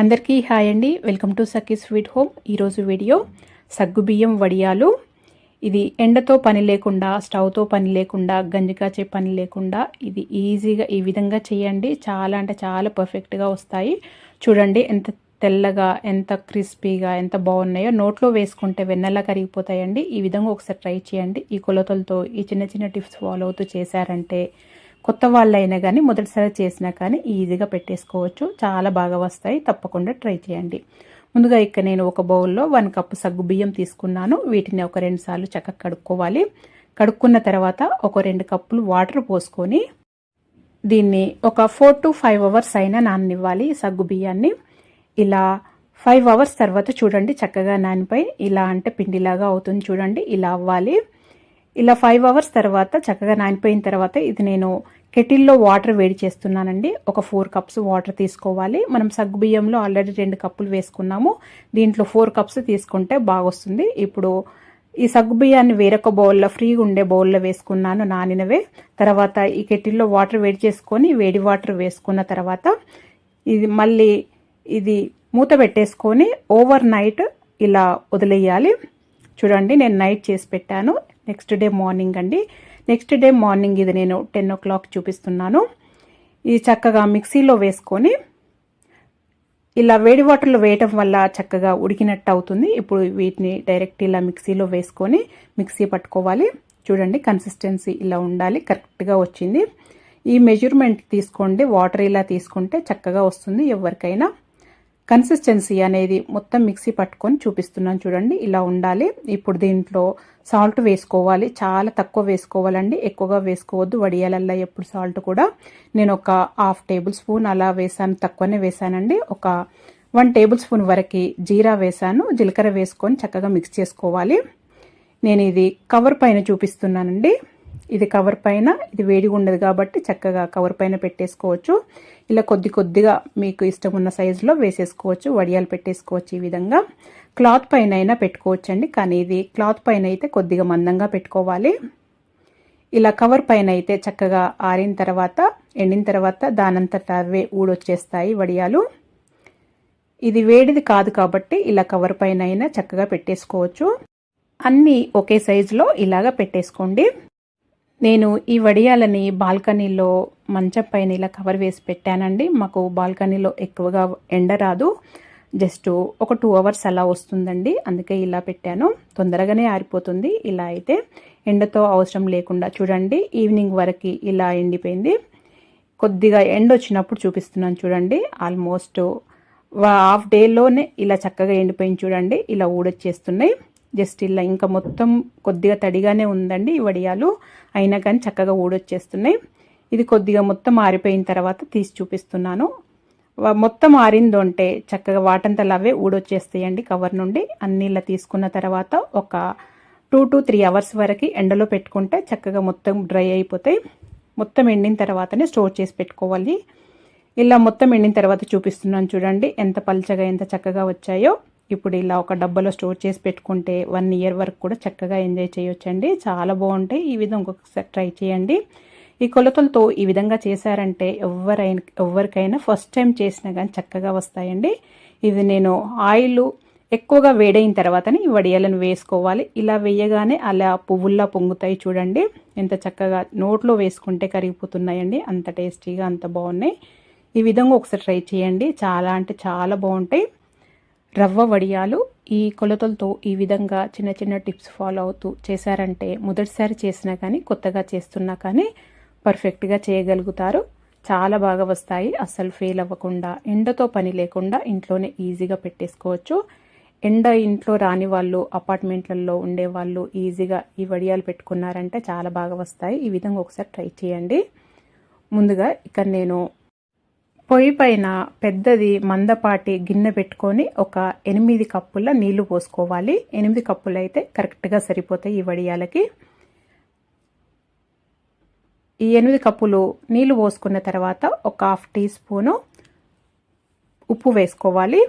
అందరికీ హాయ్ అండి. Welcome to Sakhi Sweet Home. ఈరోజు వీడియో సగ్గుబియ్యం వడియాలు. ఇది ఎండతో పని లేకుండా స్టవ్తో పని లేకుండా గంజికాచే పని లేకుండా ఇది ఈజీగా ఈ విధంగా చేయండి. చాలా అంటే చాలా పర్ఫెక్ట్గా వస్తాయి. చూడండి ఎంత తెల్లగా ఎంత క్రిస్పీగా ఎంత బాగున్నాయో. నోట్లో వేసుకుంటే వెన్నెలా కరిగిపోతాయండి. ఈ విధంగా ఒకసారి ట్రై చేయండి. ఈ కొలతలతో ఈ చిన్న చిన్న టిప్స్ ఫాలో అవుతూ చేశారంటే కొత్త వాళ్ళైనా కానీ మొదటిసారి చేసినా కానీ ఈజీగా పెట్టేసుకోవచ్చు. చాలా బాగా వస్తాయి. తప్పకుండా ట్రై చేయండి. ముందుగా ఇక్కడ నేను ఒక బౌల్లో వన్ కప్పు సగ్గు బియ్యం తీసుకున్నాను. వీటిని ఒక రెండు సార్లు చక్కగా కడుక్కోవాలి. కడుక్కున్న తర్వాత ఒక రెండు కప్పులు వాటర్ పోసుకొని దీన్ని ఒక ఫోర్ టు ఫైవ్ అవర్స్ అయినా నాననివ్వాలి సగ్గు బియ్యాన్ని. ఇలా ఫైవ్ అవర్స్ తర్వాత చూడండి చక్కగా నానిపై ఇలా అంటే పిండిలాగా అవుతుంది చూడండి. ఇలా అవ్వాలి. ఇలా ఫైవ్ అవర్స్ తర్వాత చక్కగా నానిపోయిన తర్వాత ఇది నేను కెటిల్లో వాటర్ వేడి చేస్తున్నానండి. ఒక ఫోర్ కప్స్ వాటర్ తీసుకోవాలి. మనం సగ్గుబియ్యంలో ఆల్రెడీ రెండు కప్పులు వేసుకున్నాము. దీంట్లో ఫోర్ కప్స్ తీసుకుంటే బాగొస్తుంది. ఇప్పుడు ఈ సగ్గుబియ్యాన్ని వేరొక బౌల్లో ఫ్రీగా ఉండే బౌల్లో వేసుకున్నాను నానినవే. తర్వాత ఈ కెటిల్లో వాటర్ వేడి చేసుకొని వేడి వాటర్ వేసుకున్న తర్వాత ఇది మళ్ళీ ఇది మూత పెట్టేసుకొని ఓవర్ నైట్ ఇలా వదిలేయాలి. చూడండి నేను నైట్ చేసి పెట్టాను. నెక్స్ట్ డే మార్నింగ్ అండి. నెక్స్ట్ డే మార్నింగ్ ఇది నేను టెన్ ఓ క్లాక్ చూపిస్తున్నాను. ఇది చక్కగా మిక్సీలో వేసుకొని ఇలా వేడి వాటర్లో వేయటం వల్ల చక్కగా ఉడికినట్టు అవుతుంది. ఇప్పుడు వీటిని డైరెక్ట్ ఇలా మిక్సీలో వేసుకొని మిక్సీ పట్టుకోవాలి. చూడండి కన్సిస్టెన్సీ ఇలా ఉండాలి. కరెక్ట్గా వచ్చింది. ఈ మెజర్మెంట్ తీసుకోండి. వాటర్ ఇలా తీసుకుంటే చక్కగా వస్తుంది ఎవరికైనా. కన్సిస్టెన్సీ అనేది మొత్తం మిక్సీ పట్టుకొని చూపిస్తున్నాను చూడండి. ఇలా ఉండాలి. ఇప్పుడు దీంట్లో సాల్ట్ వేసుకోవాలి. చాలా తక్కువ వేసుకోవాలండి. ఎక్కువగా వేసుకోవద్దు. వడియాలల్లా ఎప్పుడు సాల్ట్ కూడా నేను ఒక హాఫ్ టేబుల్ స్పూన్ అలా వేసాను. తక్కువనే వేసానండి. ఒక వన్ టేబుల్ స్పూన్ వరకు జీరా వేసాను. జీలకర్ర వేసుకొని చక్కగా మిక్స్ చేసుకోవాలి. నేను ఇది కవర్ పైన చూపిస్తున్నానండి. ఇది కవర్ పైన ఇది వేడిగా ఉండదు కాబట్టి చక్కగా కవర్ పైన పెట్టేసుకోవచ్చు. ఇలా కొద్ది కొద్దిగా మీకు ఇష్టం ఉన్న సైజులో వేసేసుకోవచ్చు వడియాలు పెట్టేసుకోవచ్చు ఈ విధంగా. క్లాత్ పైన అయినా పెట్టుకోవచ్చు అండి కానీ ఇది క్లాత్ పైన అయితే కొద్దిగా మందంగా పెట్టుకోవాలి. ఇలా కవర్ పైన అయితే చక్కగా ఆరిన తర్వాత ఎండిన తర్వాత దానంతట అవే ఊడొచ్చేస్తాయి వడియాలు. ఇది వేడిది కాదు కాబట్టి ఇలా కవర్ పైన అయినా చక్కగా పెట్టేసుకోవచ్చు. అన్నీ ఒకే సైజులో ఇలాగా పెట్టేసుకోండి. నేను ఈ వడియాలని బాల్కనీలో మంచం పైన ఇలా కవర్ వేసి పెట్టానండి. మాకు బాల్కనీలో ఎక్కువగా ఎండ రాదు. జస్ట్ ఒక టూ అవర్స్ అలా వస్తుందండి. అందుకే ఇలా పెట్టాను. తొందరగానే ఆరిపోతుంది. ఇలా అయితే ఎండతో అవసరం లేకుండా చూడండి. ఈవినింగ్ వరకు ఇలా ఎండిపోయింది. కొద్దిగా ఎండ వచ్చినప్పుడు చూపిస్తున్నాను చూడండి. ఆల్మోస్ట్ హాఫ్ డేలోనే ఇలా చక్కగా ఎండిపోయింది చూడండి. ఇలా ఊడొచ్చేస్తున్నాయి. జస్ట్ ఇలా ఇంకా మొత్తం కొద్దిగా తడిగానే ఉందండి ఈ వడియాలు. అయినా కానీ చక్కగా ఊడొచ్చేస్తున్నాయి. ఇది కొద్దిగా మొత్తం ఆరిపోయిన తర్వాత తీసి చూపిస్తున్నాను. మొత్తం ఆరిందో అంటే చక్కగా వాటంతలు అవే ఊడొచ్చేస్తాయండి కవర్ నుండి. అన్ని ఇలా తీసుకున్న తర్వాత ఒక టూ టు త్రీ అవర్స్ వరకు ఎండలో పెట్టుకుంటే చక్కగా మొత్తం డ్రై అయిపోతాయి. మొత్తం ఎండిన తర్వాతనే స్టోర్ చేసి పెట్టుకోవాలి. ఇలా మొత్తం ఎండిన తర్వాత చూపిస్తున్నాను చూడండి ఎంత పల్చగా ఎంత చక్కగా వచ్చాయో. ఇప్పుడు ఇలా ఒక డబ్బాలో స్టోర్ చేసి పెట్టుకుంటే వన్ ఇయర్ వరకు కూడా చక్కగా ఎంజాయ్ చేయొచ్చండి. చాలా బాగుంటాయి. ఈ విధంగా ఇంకొకసారి ట్రై చేయండి. ఈ కొలతలతో ఈ విధంగా చేశారంటే ఎవరైనా ఎవరికైనా ఫస్ట్ టైం చేసినా కానీ చక్కగా వస్తాయండి. ఇది నేను ఆయిల్ ఎక్కువగా వేడైన తర్వాతనే ఈ వడియాలను వేసుకోవాలి. ఇలా వేయగానే అలా పువ్వుల్లా పొంగుతాయి చూడండి. ఎంత చక్కగా నోట్లో వేసుకుంటే కరిగిపోతున్నాయండి. అంత టేస్టీగా అంత బాగున్నాయి. ఈ విధంగా ఒకసారి ట్రై చేయండి. చాలా అంటే చాలా బాగుంటాయి. రవ్వ వడియాలు ఈ కొలతలతో ఈ విధంగా చిన్న చిన్న టిప్స్ ఫాలో అవుతూ చేశారంటే మొదటిసారి చేసినా కానీ కొత్తగా చేస్తున్నా కానీ పర్ఫెక్ట్గా చేయగలుగుతారు. చాలా బాగా వస్తాయి. అస్సలు ఫెయిల్ అవ్వకుండా ఎండతో పని లేకుండా ఇంట్లోనే ఈజీగా పెట్టేసుకోవచ్చు. ఎండ ఇంట్లో రాని వాళ్ళు అపార్ట్మెంట్లలో ఉండే వాళ్ళు ఈజీగా ఈ వడియాలు పెట్టుకున్నారంటే చాలా బాగా వస్తాయి. ఈ విధంగా ఒకసారి ట్రై చేయండి. ముందుగా ఇక్కడ నేను పొయ్యి పైన పెద్దది మందపాటి గిన్నె పెట్టుకొని ఒక ఎనిమిది కప్పుల నీళ్ళు పోసుకోవాలి. ఎనిమిది కప్పులు అయితే కరెక్ట్గా సరిపోతాయి ఈ వడియాలకి. ఈ ఎనిమిది కప్పులు నీళ్ళు పోసుకున్న తర్వాత ఒక హాఫ్ టీ స్పూను ఉప్పు వేసుకోవాలి.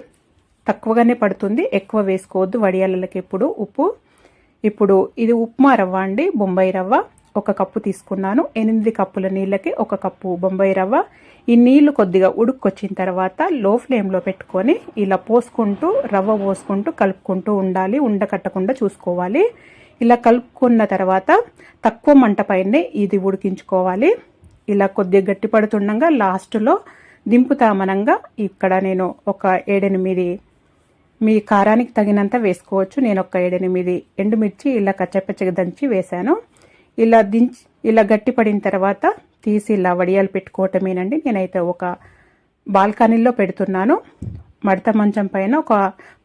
తక్కువగానే పడుతుంది. ఎక్కువ వేసుకోవద్దు. వడియాలకి ఎప్పుడు ఉప్పు. ఇప్పుడు ఇది ఉప్మా రవ్వ అండి. బొంబాయి రవ్వ. ఒక కప్పు తీసుకున్నాను. ఎనిమిది కప్పుల నీళ్ళకి ఒక కప్పు బొంబాయి రవ్వ. ఈ నీళ్ళు కొద్దిగా ఉడుక్కొచ్చిన తర్వాత లో ఫ్లేమ్లో పెట్టుకొని ఇలా పోసుకుంటూ రవ్వ పోసుకుంటూ కలుపుకుంటూ ఉండాలి. ఉండకట్టకుండా చూసుకోవాలి. ఇలా కలుపుకున్న తర్వాత తక్కువ మంట పైనే ఇది ఉడికించుకోవాలి. ఇలా కొద్దిగా గట్టి పడుతుండగా లాస్ట్లో దింపుతామనంగా ఇక్కడ నేను ఒక ఏడెనిమిది మీ కారానికి తగినంత వేసుకోవచ్చు. నేను ఒక ఏడెనిమిది ఎండుమిర్చి ఇలా కచ్చపచ్చగా దంచి వేశాను. ఇలా దించి ఇలా గట్టి పడిన తర్వాత తీసి ఇలా వడియాలు పెట్టుకోవటమేనండి. నేనైతే ఒక బాల్కనీలో పెడుతున్నాను. మడత మంచం పైన ఒక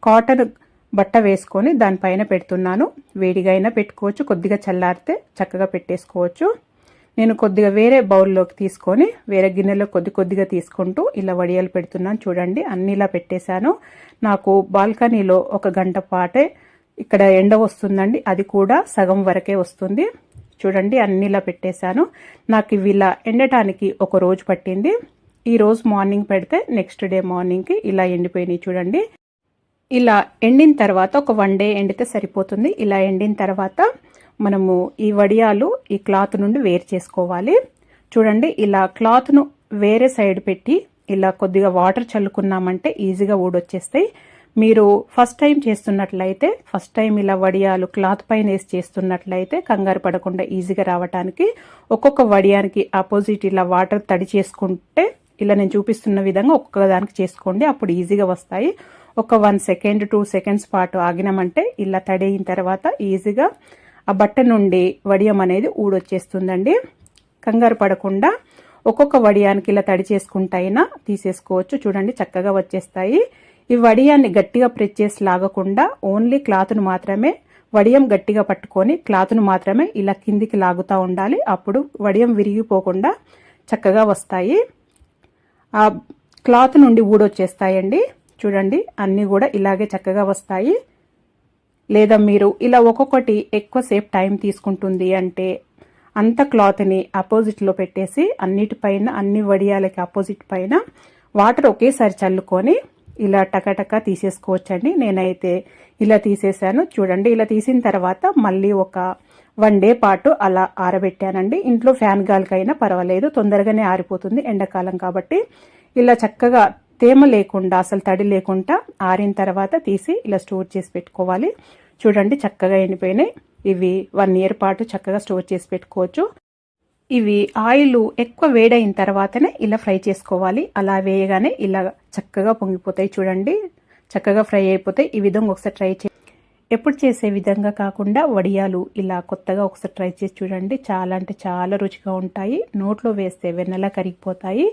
కాటన్ బట్ట వేసుకొని దానిపైన పెడుతున్నాను. వేడిగా అయినా పెట్టుకోవచ్చు కొద్దిగా చల్లారితే చక్కగా పెట్టేసుకోవచ్చు. నేను కొద్దిగా వేరే బౌల్లోకి తీసుకొని వేరే గిన్నెలో కొద్ది కొద్దిగా తీసుకుంటూ ఇలా వడియాలు పెడుతున్నాను. చూడండి అన్ని ఇలా పెట్టేశాను. నాకు బాల్కనీలో ఒక గంట పాటే ఇక్కడ ఎండ వస్తుందండి. అది కూడా సగం వరకే వస్తుంది. చూడండి అన్ని ఇలా పెట్టేశాను. నాకు ఇవి ఇలా ఎండటానికి ఒక రోజు పట్టింది. ఈ రోజు మార్నింగ్ పెడితే నెక్స్ట్ డే మార్నింగ్కి ఇలా ఎండిపోయినాయి చూడండి. ఇలా ఎండిన తర్వాత ఒక వన్ డే ఎండితే సరిపోతుంది. ఇలా ఎండిన తర్వాత మనము ఈ వడియాలు ఈ క్లాత్ నుండి వేరు చేసుకోవాలి. చూడండి ఇలా క్లాత్ను వేరే సైడ్ పెట్టి ఇలా కొద్దిగా వాటర్ చల్లుకున్నామంటే ఈజీగా ఊడొచ్చేస్తాయి. మీరు ఫస్ట్ టైం చేస్తున్నట్లయితే ఫస్ట్ టైం ఇలా వడియాలు క్లాత్ పైన వేసి చేస్తున్నట్లయితే కంగారు పడకుండా ఈజీగా రావడానికి ఒక్కొక్క వడియానికి ఆపోజిట్ ఇలా వాటర్ తడి చేసుకుంటే ఇలా నేను చూపిస్తున్న విధంగా ఒక్కొక్క దానికి చేసుకోండి. అప్పుడు ఈజీగా వస్తాయి. ఒక వన్ సెకండ్ టూ సెకండ్స్ పాటు ఆగినామంటే ఇలా తడి అయిన తర్వాత ఈజీగా ఆ బట్ట నుండి వడియం అనేది ఊడొచ్చేస్తుందండి. కంగారు పడకుండా ఒక్కొక్క వడియానికి ఇలా తడి చేసుకుంటైనా తీసేసుకోవచ్చు. చూడండి చక్కగా వచ్చేస్తాయి. ఈ వడియాన్ని గట్టిగా ప్రెస్ చేసి లాగకుండా ఓన్లీ క్లాత్ను మాత్రమే వడియం గట్టిగా పట్టుకొని క్లాత్ను మాత్రమే ఇలా కిందికి లాగుతూ ఉండాలి. అప్పుడు వడియం విరిగిపోకుండా చక్కగా వస్తాయి. ఆ క్లాత్ నుండి ఊడొచ్చేస్తాయండి. చూడండి అన్నీ కూడా ఇలాగే చక్కగా వస్తాయి. లేదా మీరు ఇలా ఒక్కొక్కటి ఎక్కువసేపు టైం తీసుకుంటుంది అంటే అంత క్లాత్ని అపోజిట్లో పెట్టేసి అన్నిటిపైన అన్ని వడియాలకి అపోజిట్ పైన వాటర్ ఒకేసారి చల్లుకొని ఇలా టకటక తీసేసుకోవచ్చండి. నేనైతే ఇలా తీసేసాను చూడండి ఇలా తీసిన తర్వాత మళ్ళీ ఒక వన్ డే పాటు అలా ఆరబెట్టానండి. ఇంట్లో ఫ్యాన్ గాలికైనా పర్వాలేదు తొందరగానే ఆరిపోతుంది ఎండాకాలం కాబట్టి. ఇలా చక్కగా తేమ లేకుండా అసలు తడి లేకుండా ఆరిన తర్వాత తీసి ఇలా స్టోర్ చేసి పెట్టుకోవాలి. చూడండి చక్కగా ఎండిపోయినాయి. ఇవి వన్ ఇయర్ పాటు చక్కగా స్టోర్ చేసి పెట్టుకోవచ్చు. ఇవి ఆయిల్ ఎక్కువ వేడైన తర్వాతనే ఇలా ఫ్రై చేసుకోవాలి. అలా వేయగానే ఇలా చక్కగా పొంగిపోతాయి చూడండి. చక్కగా ఫ్రై అయిపోతాయి ఈ విధంగా ఒకసారి ట్రై చే ఎప్పుడు చేసే విధంగా కాకుండా వడియాలు ఇలా కొత్తగా ఒకసారి ట్రై చేసి చూడండి. చాలా అంటే చాలా రుచిగా ఉంటాయి. నోట్లో వేస్తే వెన్నెలా కరిగిపోతాయి.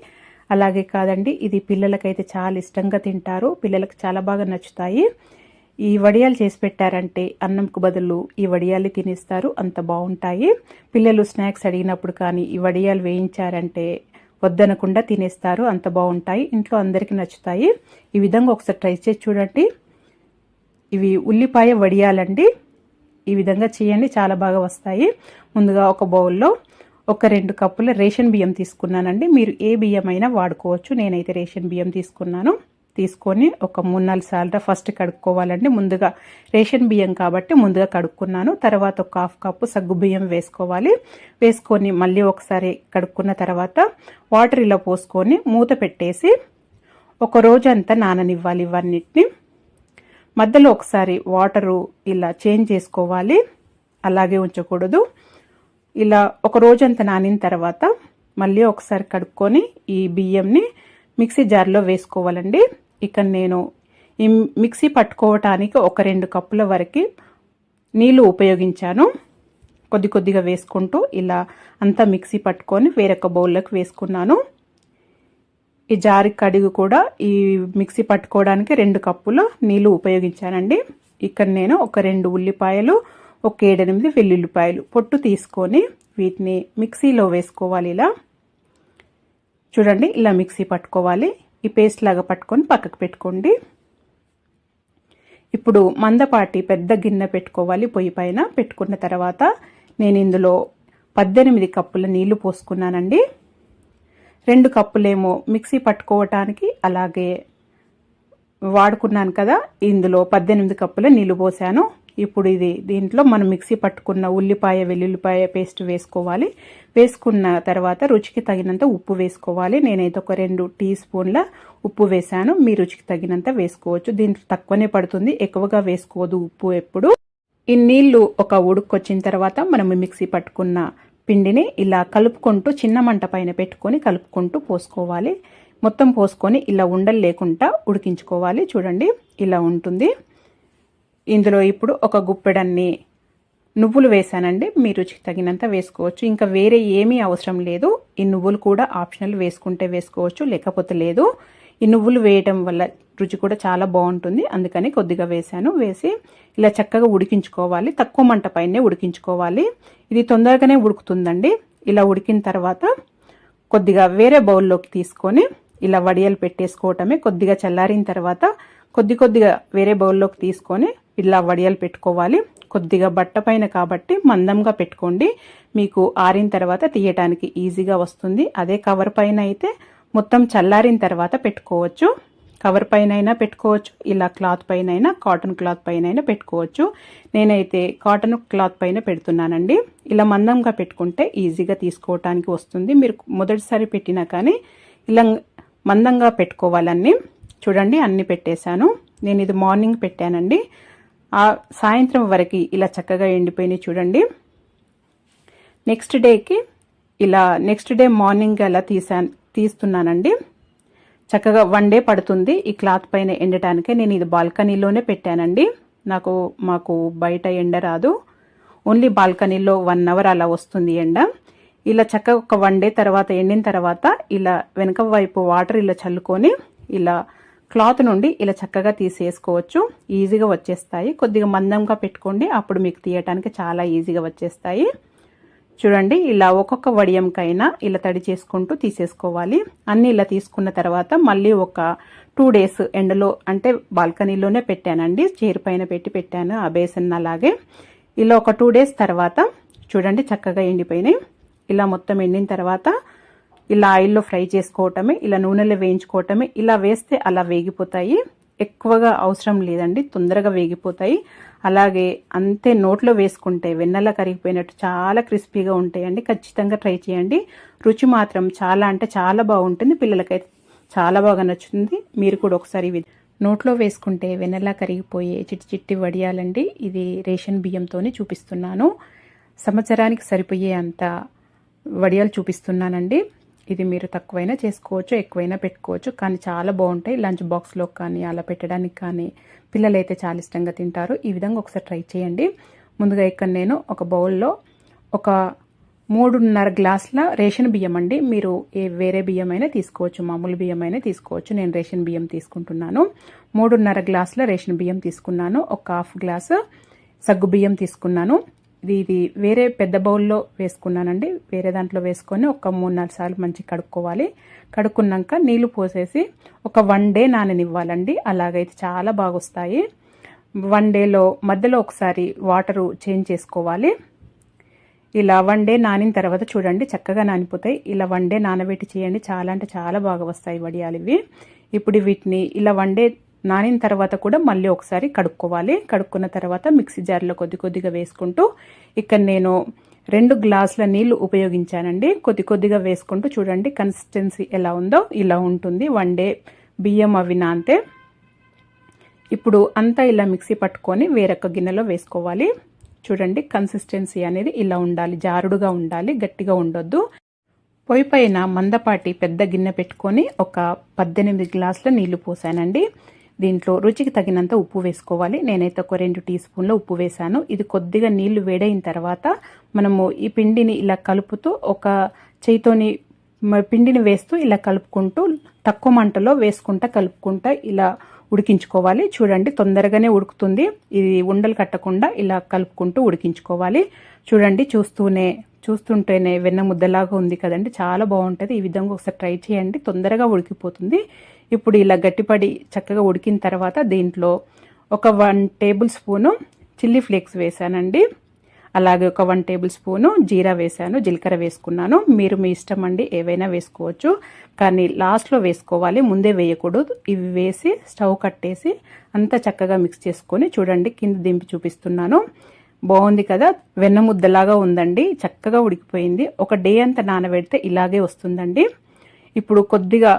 అలాగే కాదండి ఇది పిల్లలకైతే చాలా ఇష్టంగా తింటారు. పిల్లలకు చాలా బాగా నచ్చుతాయి. ఈ వడియాలు చేసి పెట్టారంటే అన్నంకు బదులు ఈ వడియాలు తినేస్తారు అంత బాగుంటాయి. పిల్లలు స్నాక్స్ అడిగినప్పుడు కానీ ఈ వడియాలు వేయించారంటే వద్దనకుండా తినేస్తారు అంత బాగుంటాయి. ఇంట్లో అందరికీ నచ్చుతాయి. ఈ విధంగా ఒకసారి ట్రై చేసి చూడండి. ఇవి ఉల్లిపాయ వడియాలండి. ఈ విధంగా చేయండి చాలా బాగా వస్తాయి. ముందుగా ఒక బౌల్లో ఒక రెండు కప్పుల రేషన్ బియ్యం తీసుకున్నానండి. మీరు ఏ బియ్యం అయినా వాడుకోవచ్చు. నేనైతే రేషన్ బియ్యం తీసుకున్నాను. తీసుకొని ఒక మూడు నాలుగు సార్లు ఫస్ట్ కడుక్కోవాలండి. ముందుగా రేషన్ బియ్యం కాబట్టి ముందుగా కడుక్కున్నాను. తర్వాత ఒక హాఫ్ కప్పు సగ్గు బియ్యం వేసుకోవాలి. వేసుకొని మళ్ళీ ఒకసారి కడుక్కున్న తర్వాత వాటర్ ఇలా పోసుకొని మూత పెట్టేసి ఒక రోజంతా నాననివ్వాలి ఇవన్నిటిని. మధ్యలో ఒకసారి వాటరు ఇలా చేంజ్ చేసుకోవాలి. అలాగే ఉంచకూడదు. ఇలా ఒక రోజంతా నానిన తర్వాత మళ్ళీ ఒకసారి కడుక్కొని ఈ బియ్యంని మిక్సీ జార్లో వేసుకోవాలండి. ఇక నేను ఈ మిక్సీ పట్టుకోవటానికి ఒక రెండు కప్పుల వరకు నీళ్ళు ఉపయోగించాను. కొద్ది కొద్దిగా వేసుకుంటూ ఇలా అంతా మిక్సీ పట్టుకొని వేరొక బౌల్లోకి వేసుకున్నాను. ఈ జారి కడుగు కూడా ఈ మిక్సీ పట్టుకోవడానికి రెండు కప్పులు నీళ్ళు ఉపయోగించానండి. ఇక్కడ నేను ఒక రెండు ఉల్లిపాయలు ఒక ఏడెనిమిది వెల్లుల్లిపాయలు పొట్టు తీసుకొని వీటిని మిక్సీలో వేసుకోవాలి ఇలా. చూడండి ఇలా మిక్సీ పట్టుకోవాలి. ఈ పేస్ట్ లాగా పట్టుకొని పక్కకు పెట్టుకోండి. ఇప్పుడు మందపాటి పెద్ద గిన్నె పెట్టుకోవాలి. పొయ్యి పైన పెట్టుకున్న తర్వాత నేను ఇందులో పద్దెనిమిది కప్పుల నీళ్ళు పోసుకున్నానండి. రెండు కప్పులేమో మిక్సీ పట్టుకోవటానికి అలాగే వాడుకున్నాను కదా ఇందులో పద్దెనిమిది కప్పుల నీళ్ళు పోసాను. ఇప్పుడు ఇది దీంట్లో మనం మిక్సీ పట్టుకున్న ఉల్లిపాయ వెల్లుల్లిపాయ పేస్ట్ వేసుకోవాలి. వేసుకున్న తర్వాత రుచికి తగినంత ఉప్పు వేసుకోవాలి. నేనైతే ఒక రెండు టీ స్పూన్ల ఉప్పు వేసాను మీ రుచికి తగినంత వేసుకోవచ్చు. దీంట్లో తక్కువనే పడుతుంది. ఎక్కువగా వేసుకోదు ఉప్పు ఎప్పుడు. ఈ నీళ్ళు ఒక ఉడుకొచ్చిన తర్వాత మనం మిక్సీ పట్టుకున్న పిండిని ఇలా కలుపుకుంటూ చిన్న మంట పైన పెట్టుకొని కలుపుకుంటూ పోసుకోవాలి. మొత్తం పోసుకొని ఇలా ఉండలు లేకుండా ఉడికించుకోవాలి. చూడండి ఇలా ఉంటుంది. ఇందులో ఇప్పుడు ఒక గుప్పెడన్ని నువ్వులు వేసానండి మీ రుచికి తగినంత వేసుకోవచ్చు. ఇంకా వేరే ఏమీ అవసరం లేదు. ఈ నువ్వులు కూడా ఆప్షనల్ వేసుకుంటే వేసుకోవచ్చు లేకపోతే లేదు. ఈ నువ్వులు వేయటం వల్ల రుచి కూడా చాలా బాగుంటుంది. అందుకని కొద్దిగా వేసాను వేసి ఇలా చక్కగా ఉడికించుకోవాలి. తక్కువ మంట పైనే ఉడికించుకోవాలి. ఇది తొందరగానే ఉడుకుతుందండి. ఇలా ఉడికిన తర్వాత కొద్దిగా వేరే బౌల్లోకి తీసుకొని ఇలా వడియాలు పెట్టేసుకోవటమే. కొద్దిగా చల్లారిన తర్వాత కొద్ది కొద్దిగా వేరే బౌల్లోకి తీసుకొని ఇలా వడియాలు పెట్టుకోవాలి. కొద్దిగా బట్ట పైన కాబట్టి మందంగా పెట్టుకోండి. మీకు ఆరిన తర్వాత తీయటానికి ఈజీగా వస్తుంది. అదే కవర్ పైన అయితే మొత్తం చల్లారిన తర్వాత పెట్టుకోవచ్చు. కవర్ పైన అయినా పెట్టుకోవచ్చు. ఇలా క్లాత్ పైన అయినా కాటన్ క్లాత్ పైన అయినా పెట్టుకోవచ్చు. నేనైతే కాటన్ క్లాత్ పైన పెడుతున్నానండి. ఇలా మందంగా పెట్టుకుంటే ఈజీగా తీసుకోవటానికి వస్తుంది. మీరు మొదటిసారి పెట్టినా కానీ ఇలా మందంగా పెట్టుకోవాలన్నీ. చూడండి అన్ని పెట్టేశాను. నేను ఇది మార్నింగ్ పెట్టానండి. ఆ సాయంత్రం వరకు ఇలా చక్కగా ఎండిపోయినాయి చూడండి. నెక్స్ట్ డేకి ఇలా నెక్స్ట్ డే మార్నింగ్ అలా తీసా తీస్తున్నానండి. చక్కగా వన్ డే పడుతుంది ఈ క్లాత్ పైన ఎండటానికే. నేను ఇది బాల్కనీలోనే పెట్టానండి. నాకు మాకు బయట ఎండ రాదు. ఓన్లీ బాల్కనీలో వన్ అవర్ అలా వస్తుంది ఎండ. ఇలా చక్కగా ఒక వన్ డే తర్వాత ఎండిన తర్వాత ఇలా వెనక వైపు వాటర్ ఇలా చల్లుకొని ఇలా క్లాత్ నుండి ఇలా చక్కగా తీసేసుకోవచ్చు. ఈజీగా వచ్చేస్తాయి. కొద్దిగా మందంగా పెట్టుకోండి. అప్పుడు మీకు తీయటానికి చాలా ఈజీగా వచ్చేస్తాయి. చూడండి ఇలా ఒక్కొక్క వడియంకైనా ఇలా తడి చేసుకుంటూ తీసేసుకోవాలి. అన్నీ ఇలా తీసుకున్న తర్వాత మళ్ళీ ఒక టూ డేస్ ఎండలో అంటే బాల్కనీలోనే పెట్టానండి. చైర్ పైన పెట్టి పెట్టాను ఆ బేసన్ అలాగే. ఇలా ఒక టూ డేస్ తర్వాత చూడండి చక్కగా ఎండిపోయినాయి. ఇలా మొత్తం ఎండిన తర్వాత ఇలా ఆయిల్లో ఫ్రై చేసుకోవటమే ఇలా నూనెలో వేయించుకోవటమే ఇలా వేస్తే అలా వేగిపోతాయి. ఎక్కువగా అవసరం లేదండి తొందరగా వేగిపోతాయి. అలాగే అంతే నోట్లో వేసుకుంటే వెన్నెల కరిగిపోయినట్టు చాలా క్రిస్పీగా ఉంటాయండి. ఖచ్చితంగా ట్రై చేయండి. రుచి మాత్రం చాలా అంటే చాలా బాగుంటుంది. పిల్లలకైతే చాలా బాగా నచ్చుతుంది. మీరు కూడా ఒకసారి నోట్లో వేసుకుంటే వెన్నెలా కరిగిపోయే చిట్టి చిట్టి వడియాలండి. ఇది రేషన్ బియ్యంతోనే చూపిస్తున్నాను. సంవత్సరానికి సరిపోయే అంత వడియాలు చూపిస్తున్నానండి. ఇది మీరు తక్కువైనా చేసుకోవచ్చు ఎక్కువైనా పెట్టుకోవచ్చు కానీ చాలా బాగుంటాయి. లంచ్ బాక్స్లో కానీ అలా పెట్టడానికి కానీ పిల్లలైతే చాలా ఇష్టంగా తింటారు. ఈ విధంగా ఒకసారి ట్రై చేయండి. ముందుగా ఇక్కడ నేను ఒక బౌల్లో ఒక మూడున్నర గ్లాసుల రేషన్ బియ్యం అండి. మీరు ఏ వేరే బియ్యం అయినా తీసుకోవచ్చు మామూలు బియ్యం అయినా తీసుకోవచ్చు. నేను రేషన్ బియ్యం తీసుకుంటున్నాను. మూడున్నర గ్లాసుల రేషన్ బియ్యం తీసుకున్నాను. ఒక హాఫ్ గ్లాసు సగ్గు బియ్యం తీసుకున్నాను. ఇది ఇది వేరే పెద్ద బౌల్లో వేసుకున్నానండి. వేరే దాంట్లో వేసుకొని ఒక మూడు నాలుగు సార్లు మంచి కడుక్కోవాలి. కడుక్కున్నాక నీళ్ళు పోసేసి ఒక వన్ డే నాననివ్వాలండి. అలాగైతే చాలా బాగొస్తాయి. వన్ డేలో మధ్యలో ఒకసారి వాటరు చేంజ్ చేసుకోవాలి. ఇలా వన్ డే నానిన తర్వాత చూడండి చక్కగా నానిపోతాయి. ఇలా వన్ డే నానబెట్టి చేయండి. చాలా అంటే చాలా బాగా వస్తాయి వడియాలు ఇవి. ఇప్పుడు వీటిని ఇలా వన్ డే నానిన తర్వాత కూడా మళ్ళీ ఒకసారి కడుక్కోవాలి. కడుక్కున్న తర్వాత మిక్సీ జార్లో కొద్ది కొద్దిగా వేసుకుంటూ ఇక్కడ నేను రెండు గ్లాసుల నీళ్ళు ఉపయోగించానండి. కొద్ది కొద్దిగా వేసుకుంటూ చూడండి కన్సిస్టెన్సీ ఎలా ఉందో. ఇలా ఉంటుంది. వన్ డే బియ్యం అవి నాంతే ఇప్పుడు అంతా ఇలా మిక్సీ పట్టుకొని వేరొక గిన్నెలో వేసుకోవాలి. చూడండి కన్సిస్టెన్సీ అనేది ఇలా ఉండాలి. జారుడుగా ఉండాలి. గట్టిగా ఉండొద్దు. పొయ్యి పైన మందపాటి పెద్ద గిన్నె పెట్టుకొని ఒక పద్దెనిమిది గ్లాసుల నీళ్ళు పోసానండి. దీంట్లో రుచికి తగినంత ఉప్పు వేసుకోవాలి. నేనైతే ఒక రెండు టీ స్పూన్ల ఉప్పు వేసాను ఇది కొద్దిగా నీళ్ళు వేడైన తర్వాత మనము ఈ పిండిని ఇలా కలుపుతూ ఒక చేయితోని పిండిని వేస్తూ ఇలా కలుపుకుంటూ తక్కువ మంటలో వేసుకుంటా కలుపుకుంటా ఇలా ఉడికించుకోవాలి. చూడండి తొందరగానే ఉడుకుతుంది. ఇది ఉండలు కట్టకుండా ఇలా కలుపుకుంటూ ఉడికించుకోవాలి. చూడండి చూస్తూనే చూస్తుంటేనే వెన్న ముద్దలాగా ఉంది కదండి. చాలా బాగుంటుంది. ఈ విధంగా ఒకసారి ట్రై చేయండి. తొందరగా ఉడికిపోతుంది. ఇప్పుడు ఇలా గట్టిపడి చక్కగా ఉడికిన తర్వాత దీంట్లో ఒక one table spoon chilli flakes వేసానండి అలాగే ఒక వన్ టేబుల్ స్పూను జీరా వేసాను జీలకర్ర వేసుకున్నాను. మీరు మీ ఇష్టం అండి ఏవైనా వేసుకోవచ్చు. కానీ లాస్ట్లో వేసుకోవాలి ముందే వేయకూడదు. ఇవి వేసి స్టవ్ కట్టేసి అంతా చక్కగా మిక్స్ చేసుకొని చూడండి కింద దింపి చూపిస్తున్నాను. బాగుంది కదా? వెన్న ముద్దలాగా ఉందండి చక్కగా ఉడికిపోయింది. ఒక డే అంతా నానబెడితే ఇలాగే వస్తుందండి. ఇప్పుడు కొద్దిగా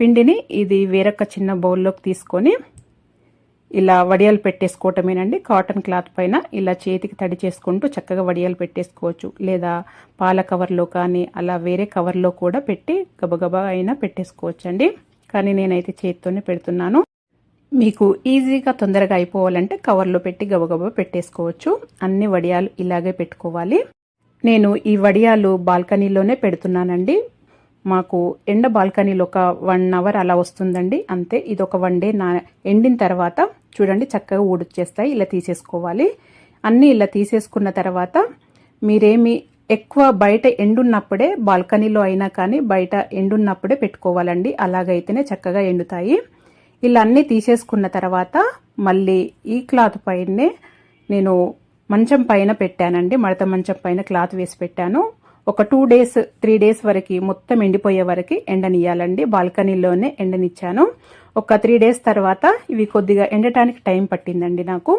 పిండిని ఇది వేరొక చిన్న బౌల్లోకి తీసుకొని ఇలా వడియాలు పెట్టేసుకోవటమేనండి. కాటన్ క్లాత్ పైన ఇలా చేతికి తడి చేసుకుంటూ చక్కగా వడియాలు పెట్టేసుకోవచ్చు. లేదా పాల కవర్లో కానీ అలా వేరే కవర్లో కూడా పెట్టి గబగబా అయినా పెట్టేసుకోవచ్చు అండి కానీ నేనైతే చేతితోనే పెడుతున్నాను. మీకు ఈజీగా తొందరగా అయిపోవాలంటే కవర్లో పెట్టి గబగబా పెట్టేసుకోవచ్చు. అన్ని వడియాలు ఇలాగే పెట్టుకోవాలి. నేను ఈ వడియాలు బాల్కనీలోనే పెడుతున్నానండి. మాకు ఎండ బాల్కనీలో ఒక వన్ అవర్ అలా వస్తుందండి. అంతే ఇది ఒక వన్ డే నా ఎండిన తర్వాత చూడండి చక్కగా ఊడొచ్చేస్తాయి ఇలా తీసేసుకోవాలి. అన్నీ ఇలా తీసేసుకున్న తర్వాత మీరేమి ఎక్కువ బయట ఎండున్నప్పుడే బాల్కనీలో అయినా కానీ బయట ఎండున్నప్పుడే పెట్టుకోవాలండి. అలాగైతేనే చక్కగా ఎండుతాయి. ఇలా అన్నీ తీసేసుకున్న తర్వాత మళ్ళీ ఈ క్లాత్ పైనే నేను మంచం పైన పెట్టానండి. మడత మంచం పైన క్లాత్ వేసి పెట్టాను. ఒక టూ డేస్ త్రీ డేస్ వరకు మొత్తం ఎండిపోయే వరకు ఎండనియాలండి బాల్కనీలోనే ఎండనిచ్చాను. ఒక త్రీ డేస్ తర్వాత ఇవి కొద్దిగా ఎండటానికి టైం పట్టిందండి నాకు.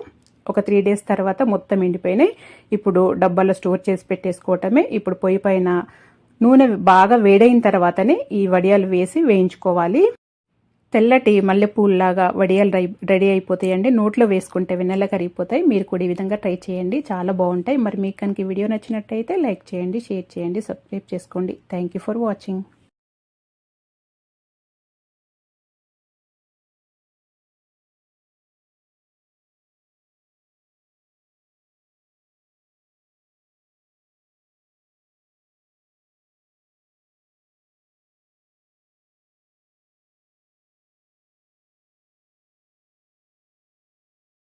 ఒక త్రీ డేస్ తర్వాత మొత్తం ఎండిపోయినాయి. ఇప్పుడు డబ్బాలో స్టోర్ చేసి పెట్టేసుకోవటమే. ఇప్పుడు పొయ్యి పైన నూనె బాగా వేడైన తర్వాతనే ఈ వడియాలు వేసి వేయించుకోవాలి. తెల్లటి మల్లెపూల్లాగా వడియాలు రెడీ అయిపోతాయండి. నోట్లో వేసుకుంటే వెన్నెల కరిగిపోతాయి. మీరు కూడా ఈ విధంగా ట్రై చేయండి. చాలా బాగుంటాయి. మరి మీకు కనుక వీడియో నచ్చినట్టయితే లైక్ చేయండి షేర్ చేయండి సబ్స్క్రైబ్ చేసుకోండి. Thank for watching.